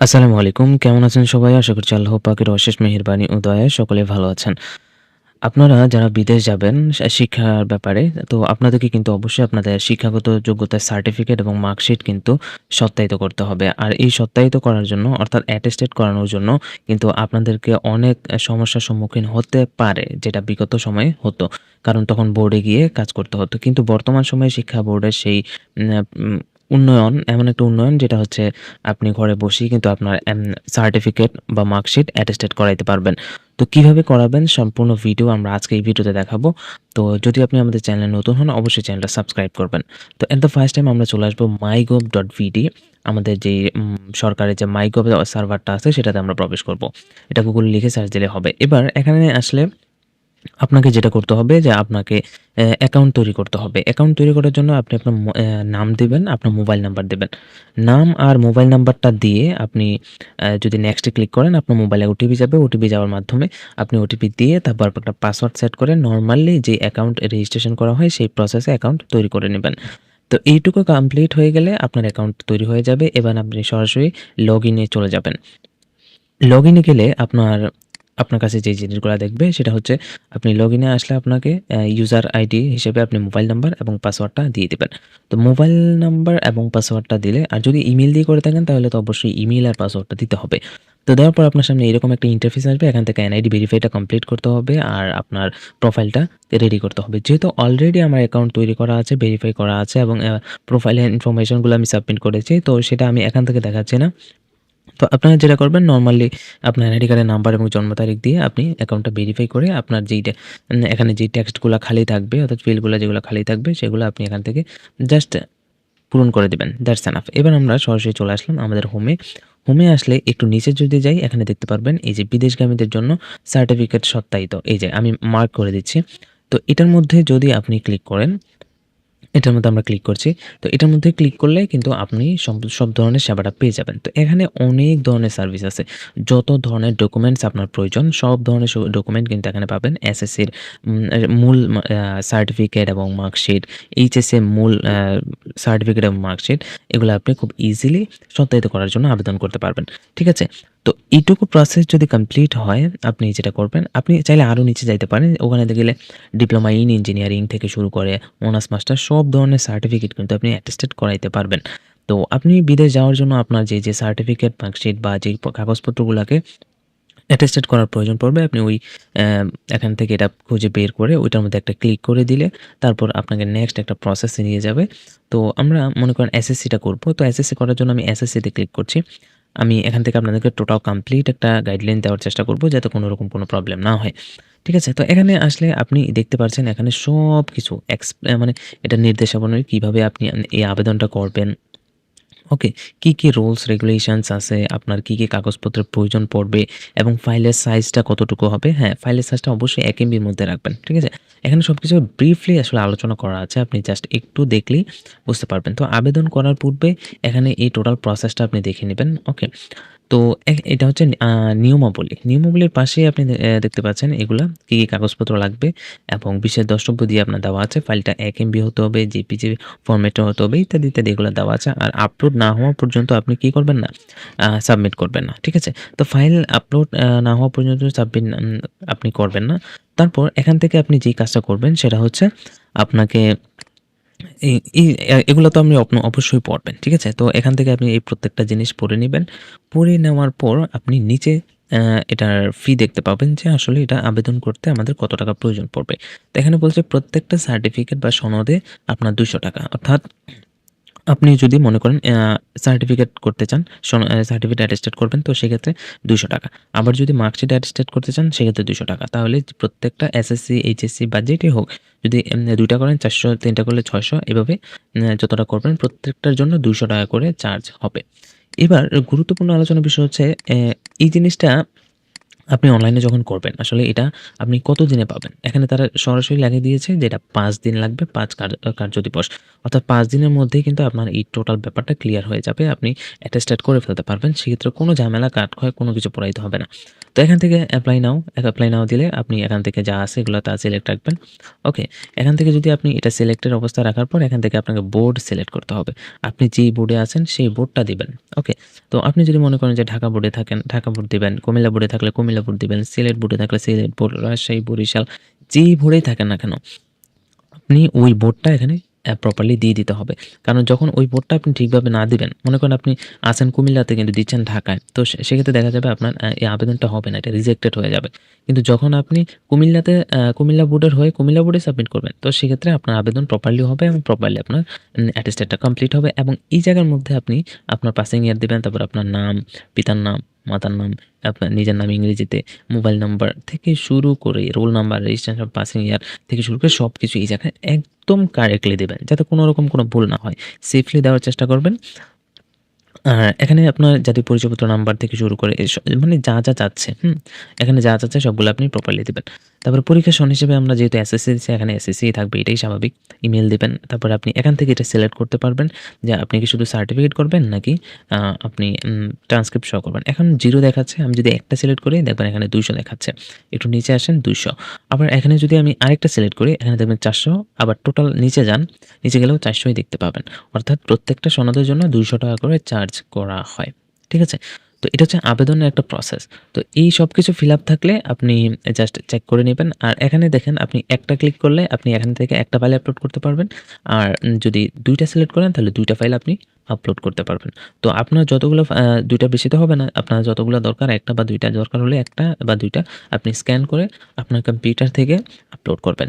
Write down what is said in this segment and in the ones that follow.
আসসালামু আলাইকুম। কেমন আছেন সবাই? আশা করছি আল্লাহ পাকের অশেষ মেহেরবানি ও দয়ায় সকলে ভালো আছেন। আপনারা যারা বিদেশ যাবেন শিক্ষার ব্যাপারে তো আপনাদেরকে কিন্তু অবশ্যই আপনাদের শিক্ষাগত যোগ্যতার সার্টিফিকেট এবং মার্কশিট কিন্তু সত্যায়িত করতে হবে। আর এই সত্যায়িত করার জন্য অর্থাৎ অ্যাটেস্টেড করানোর জন্য কিন্তু আপনাদেরকে অনেক সমস্যার সম্মুখীন হতে পারে, যেটা বিগত সময়ে হতো। কারণ তখন বোর্ডে গিয়ে কাজ করতে হতো। কিন্তু বর্তমান সময়ে শিক্ষা বোর্ডের সেই উন্নয়ন, এমন একটা উন্নয়ন যেটা হচ্ছে আপনি ঘরে বসেই কিন্তু আপনার সার্টিফিকেট বা মার্কশিট অ্যাটেস্টেড করাইতে পারবেন। তো কীভাবে করাবেন সম্পূর্ণ ভিডিও আমরা আজকে এই ভিডিওতে দেখাবো। তো যদি আপনি আমাদের চ্যানেলে নতুন হন অবশ্যই চ্যানেলটা সাবস্ক্রাইব করবেন। তো এট দ্য ফার্স্ট টাইম আমরা চলে আসব mygov.vd আমাদের যেই উম সরকারের যে মাইগভ সার্ভারটা আছে সেটাতে আমরা প্রবেশ করব। এটা গুগলে লিখে সার্চ দিলে হবে। এবার এখানে আসলে আপনাকে যেটা করতে হবে যে আপনাকে অ্যাকাউন্ট তৈরি করতে হবে। অ্যাকাউন্ট তৈরি করার জন্য আপনি আপনার নাম দেবেন, আপনার মোবাইল নাম্বার দেবেন নাম আর মোবাইল নাম্বারটা দিয়ে আপনি যদি নেক্সট ক্লিক করেন, আপনার মোবাইলে ওটিপি যাবে। ওটিপি যাওয়ার মাধ্যমে আপনি ওটিপি দিয়ে তারপর একটা পাসওয়ার্ড সেট করে নর্মালি যে অ্যাকাউন্ট রেজিস্ট্রেশন করা হয়, সেই প্রসেসে অ্যাকাউন্ট তৈরি করে নেবেন তো এইটুকু কমপ্লিট হয়ে গেলে আপনার অ্যাকাউন্ট তৈরি হয়ে যাবে। এবার আপনি সরাসরি লগইনে চলে যাবেন। লগইনে গেলে আপনার আপনার কাছে যে জিনিসগুলো দেখবে সেটা হচ্ছে আপনি লগ ইনে আসলে আপনাকে ইউজার আইডি হিসেবে আপনি মোবাইল নাম্বার এবং পাসওয়ার্ডটা দিয়ে দেবেন তো মোবাইল নাম্বার এবং পাসওয়ার্ডটা দিলে আর যদি ইমেল দিয়ে করে থাকেন তাহলে তো অবশ্যই ইমেল আর পাসওয়ার্ডটা দিতে হবে। তো দেওয়ার পর আপনার সামনে এরকম একটা ইন্টারফেস আসবে। এখান থেকে এনআইডি ভেরিফাইটা কমপ্লিট করতে হবে আর আপনার প্রোফাইলটা রেডি করতে হবে। যেহেতু অলরেডি আমার অ্যাকাউন্ট তৈরি করা আছে, ভেরিফাই করা আছে এবং প্রোফাইলের ইনফরমেশনগুলো আমি সাবমিট করেছি। তো সেটা আমি এখান থেকে দেখাচ্ছি না। তো আপনারা যেটা করবেন নর্মালি আপনার আইডি কার্ডের নাম্বার এবং জন্ম তারিখ দিয়ে আপনি অ্যাকাউন্টটা ভেরিফাই করে আপনার উম এখানে যে টেক্সটগুলা খালি থাকবে, অর্থাৎ ফিল্ডগুলা যেগুলো খালি থাকবে, সেগুলো আপনি এখান থেকে জাস্ট পূরণ করে দিবেন। That's enough. এবার আমরা সরাসরি চলে আসলাম আমাদের হোমে। হোমে আসলে একটু নিচে যদি যাই, এখানে দেখতে পারবেন এই যে বিদেশগামীদের জন্য সার্টিফিকেট সত্যায়িত। এই যে আমি মার্ক করে দিচ্ছি। তো এটার মধ্যে যদি আপনি ক্লিক করেন এটার মধ্যে আমরা ক্লিক করছি। তো এটার মধ্যে ক্লিক করলে কিন্তু আপনি সব ধরনের সেবাটা পেয়ে যাবেন। তো এখানে অনেক ধরনের সার্ভিস আছে। যত ধরনের ডকুমেন্টস আপনার প্রয়োজন সব ধরনের ডকুমেন্ট কিন্তু এখানে পাবেন। এসএসসির মূল সার্টিফিকেট এবং মার্কশিট, এইচএসএ মূল সার্টিফিকেট এবং মার্কশিট এগুলো আপনি খুব ইজিলি সত্যায়িত করার জন্য আবেদন করতে পারবেন। ঠিক আছে? তো এইটুকু প্রসেস যদি কমপ্লিট হয় আপনি যেটা করবেন, আপনি চাইলে আরও নিচে যাইতে পারেন। ওখানে গেলে ডিপ্লোমা ইন ইঞ্জিনিয়ারিং থেকে শুরু করে অনার্স মাস্টার সব ধরনের সার্টিফিকেট কিন্তু আপনি অ্যাটেস্টেড করাইতে পারবেন। তো আপনি বিদেশ যাওয়ার জন্য আপনার যে, যে সার্টিফিকেট, মার্কশিট বা যে কাগজপত্রগুলোকে অ্যাটেস্টেড করার প্রয়োজন পড়বে আপনি ওই এখান থেকে এটা খুঁজে বের করে ওইটার মধ্যে একটা ক্লিক করে দিলে তারপর আপনাকে নেক্সট একটা প্রসেসে নিয়ে যাবে। তো আমরা মনে করেন এসএসসিটা করব। তো এসএসসি করার জন্য আমি এসএসসিতে ক্লিক করছি। আমি এখান থেকে আপনাদেরকে টোটাল কমপ্লিট একটা গাইডলাইন দেওয়ার চেষ্টা করব যাতে কোনো রকম কোনো প্রবলেম না হয়। ঠিক আছে? তো এখানে আসলে আপনি দেখতে পাচ্ছেন এখানে সব কিছু মানে এটা নির্দেশাবলী কীভাবে আপনি এই আবেদনটা করবেন। ওকে? কি, কি রুলস রেগুলেশনস আছে, আপনার কি, কি কাগজপত্রের প্রয়োজন পড়বে এবং ফাইলের সাইজটা কতটুকু হবে। হ্যাঁ, ফাইলের সাইজটা অবশ্যই এক এমবির মধ্যে রাখবেন। ঠিক আছে? এখানে সবকিছু ব্রিফলি আসলে আলোচনা করা আছে। আপনি জাস্ট একটু দেখলেই বুঝতে পারবেন। তো আবেদন করার পূর্বে এখানে এই টোটাল প্রসেসটা আপনি দেখে নেবেন ওকে? তো এটা হচ্ছে নিয়মাবলী। নিয়মাবলীর পাশেই আপনি দেখতে পাচ্ছেন এগুলা কি, কি কাগজপত্র লাগবে এবং বিশেষ দ্রষ্টব্য দিয়ে আপনার দেওয়া আছে। ফাইলটা ১ এমবি হতে হবে, জেপিজি ফরম্যাটে হতে হবে ইত্যাদি, ইত্যাদি এগুলো দেওয়া আছে। আর আপলোড না হওয়া পর্যন্ত আপনি কি করবেন না? সাবমিট করবেন না। ঠিক আছে? তো ফাইল আপলোড না হওয়া পর্যন্ত সাবমিট আপনি করবেন না। তারপর এখান থেকে আপনি যেই কাজটা করবেন সেটা হচ্ছে আপনাকে এই এগুলো তো আপনি অবশ্যই পড়বেন। ঠিক আছে? তো এখান থেকে আপনি এই প্রত্যেকটা জিনিস পড়ে নেবেন পড়ে নেওয়ার পর আপনি নিচে এটার ফি দেখতে পাবেন যে আসলে এটা আবেদন করতে আমাদের কত টাকা প্রয়োজন পড়বে। তো এখানে বলছে প্রত্যেকটা সার্টিফিকেট বা সনদে আপনার ৳২০০ অর্থাৎ আপনি যদি মনে করেন সার্টিফিকেট করতে চান, সার্টিফিকেট অ্যাটেস্টেড করবেন তো সেক্ষেত্রে ৳২০০ আবার যদি মার্কশিট অ্যাটেস্টেড করতে চান সেক্ষেত্রে ৳২০০ তাহলে প্রত্যেকটা এসএসসি, এইচএসসি বা যেটাই হোক যদি দুইটা করেন ৪০০, ৩ টা করলে ৬০০ এভাবে যতটা করবেন প্রত্যেকটার জন্য ৳২০০ করে চার্জ হবে। এবার গুরুত্বপূর্ণ আলোচনা বিষয় হচ্ছে এই জিনিসটা আপনি অনলাইনে যখন করবেন আসলে এটা আপনি কত দিনে পাবেন? এখানে তারা সরাসরি লাগিয়ে দিয়েছে যে এটা ৫ দিন লাগবে ৫ কার কার্য দিবস। অর্থাৎ পাঁচ দিনের মধ্যেই কিন্তু আপনার এই টোটাল ব্যাপারটা ক্লিয়ার হয়ে যাবে। আপনি অ্যাটেস্টেড করে ফেলতে পারবেন। সেক্ষেত্রে কোনো ঝামেলা, কাঠখয় কোনো কিছু পোড়াইতে হবে না। তো এখান থেকে অ্যাপ্লাই নাও, অ্যাপ্লাই নাও দিলে আপনি এখান থেকে যা আছে এগুলো তা সিলেক্ট রাখবেন। ওকে? এখান থেকে যদি আপনি এটা সিলেক্টের অবস্থা রাখার পর এখান থেকে আপনাকে বোর্ড সিলেক্ট করতে হবে। আপনি যেই বোর্ডে আছেন সেই বোর্ডটা দিবেন। ওকে? তো আপনি যদি মনে করেন যে ঢাকা বোর্ডে থাকেন, ঢাকা বোর্ড দিবেন। কুমিল্লা বোর্ডে থাকলে কুমিল্লা বোর্ড দেবেন সিলেট বোর্ডে থাকলে সিলেট বোর্ড, রাজশাহী, বরিশাল যেই বোর্ডেই থাকেন না কেন, আপনি ওই বোর্ডটা এখানে প্রপারলি দিয়ে দিতে হবে। কারণ যখন ওই বোর্ডটা আপনি ঠিকভাবে না দিবেন, মনে করেন আপনি আছেন কুমিল্লাতে কিন্তু দিচ্ছেন ঢাকায়। তো সেক্ষেত্রে দেখা যাবে আপনার এই আবেদনটা হবে না। এটা রিজেক্টেড হয়ে যাবে। কিন্তু যখন আপনি কুমিল্লাতে কুমিল্লা বোর্ডের হয়ে কুমিল্লা বোর্ডে সাবমিট করবেন, তো সেক্ষেত্রে আপনার আবেদন প্রপারলি হবে এবং প্রপারলি আপনার অ্যাটেস্টেডটা কমপ্লিট হবে এবং এই জায়গার মধ্যে আপনি আপনার পাসিং ইয়ার দিবেন, তারপর আপনার নাম, পিতার নাম, মাতার নাম, আপনার নিজের নাম ইংরেজিতে, মোবাইল নাম্বার থেকে শুরু করে roll number, registration, passing year থেকে শুরু করে সব কিছু এই জায়গায় একদম কারেক্টলি দেবেন যাতে কোনো রকম কোনো ভুল না হয়। সেফলি দেওয়ার চেষ্টা করবেন। আর এখানে আপনার জাতীয় পরিচয়পত্র নাম্বার থেকে শুরু করে মানে যা, যা চাচ্ছে, হুম? এখানে যা চাচ্ছে সবগুলো আপনি প্রপারলি দিবেন। তারপরে পরীক্ষা সন হিসেবে আমরা যেহেতু এসএসসি এখানে এসএসসিই থাকবে, এটাই স্বাভাবিক। ইমেল দেবেন, তারপর আপনি এখান থেকে এটা সিলেক্ট করতে পারবেন যে আপনি কি শুধু সার্টিফিকেট করবেন নাকি আপনি ট্রান্সক্রিপ্ট সহ করবেন। এখন জিরো দেখাচ্ছে। আমি যদি একটা সিলেক্ট করি, দেখবেন এখানে 200 দেখাচ্ছে। একটু নিচে আসেন 200 আবার এখানে যদি আমি আরেকটা সিলেক্ট করি, এখানে দেখবেন 400 আবার টোটাল নিচে যান। নিচে গেলেও চারশোই দেখতে পাবেন। অর্থাৎ প্রত্যেকটা সনদের জন্য ৳200 করে চার্জ করা হয়। ঠিক আছে? তো এটা হচ্ছে আবেদনের একটা প্রসেস। তো এই সব কিছু ফিল আপ থাকলে আপনি জাস্ট চেক করে নেবেন আর এখানে দেখেন, আপনি একটা ক্লিক করলে আপনি এখান থেকে একটা ফাইল আপলোড করতে পারবেন। আর যদি দুইটা সিলেক্ট করেন, তাহলে দুইটা ফাইল আপনি আপলোড করতে পারবেন। তো আপনার যতগুলো দুইটা ২ টা বেশি তো হবে না। আপনার যতগুলো দরকার, একটা বা দুইটা দরকার হলে একটা বা দুইটা আপনি স্ক্যান করে আপনার কম্পিউটার থেকে আপলোড করবেন।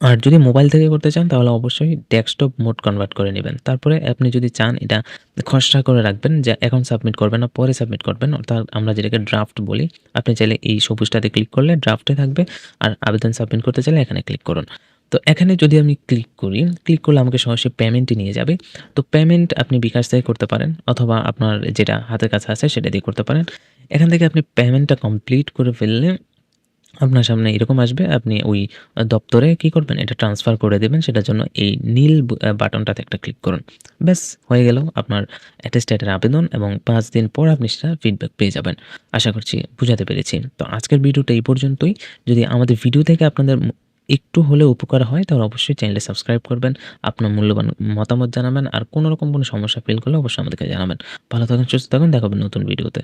আর যদি মোবাইল থেকে করতে চান তাহলে অবশ্যই ডেস্কটপ মোড কনভার্ট করে নেবেন তারপরে আপনি যদি চান এটা খসড়া করে রাখবেন যে এখন সাবমিট করবেন না পরে সাবমিট করবেন। অর্থাৎ আমরা যেটাকে ড্রাফট বলি। আপনি চাইলে এই সবুজটাতে ক্লিক করলে ড্রাফটে থাকবে। আর আবেদন সাবমিট করতে চাইলে এখানে ক্লিক করুন। তো এখানে যদি আমি ক্লিক করি, ক্লিক করলে আমাকে সরাসরি পেমেন্টে নিয়ে যাবে। তো পেমেন্ট আপনি বিকাশ থেকে করতে পারেন অথবা আপনার যেটা হাতের কাছে আছে সেটা দিয়ে করতে পারেন। এখান থেকে আপনি পেমেন্টটা কমপ্লিট করে ফেললে আপনার সামনে এরকম আসবে। আপনি ওই দপ্তরে কি করবেন? এটা ট্রান্সফার করে দেবেন সেটার জন্য এই নীল বাটনটাতে একটা ক্লিক করুন। ব্যাস হয়ে গেল আপনার অ্যাটেস্টেডের আবেদন এবং পাঁচ দিন পর আপনি সেটা ফিডব্যাক পেয়ে যাবেন। আশা করছি বুঝাতে পেরেছি। তো আজকের ভিডিওটা এই পর্যন্তই। যদি আমাদের ভিডিও থেকে আপনাদের একটু হলেও উপকার হয় তাহলে অবশ্যই চ্যানেলটি সাবস্ক্রাইব করবেন। আপনার মূল্যবান মতামত জানাবেন। আর কোনো রকম কোনো সমস্যা ফিল করলে অবশ্যই আমাদেরকে জানাবেন। ভালো থাকুন, সুস্থ থাকুন। দেখাবেন নতুন ভিডিওতে।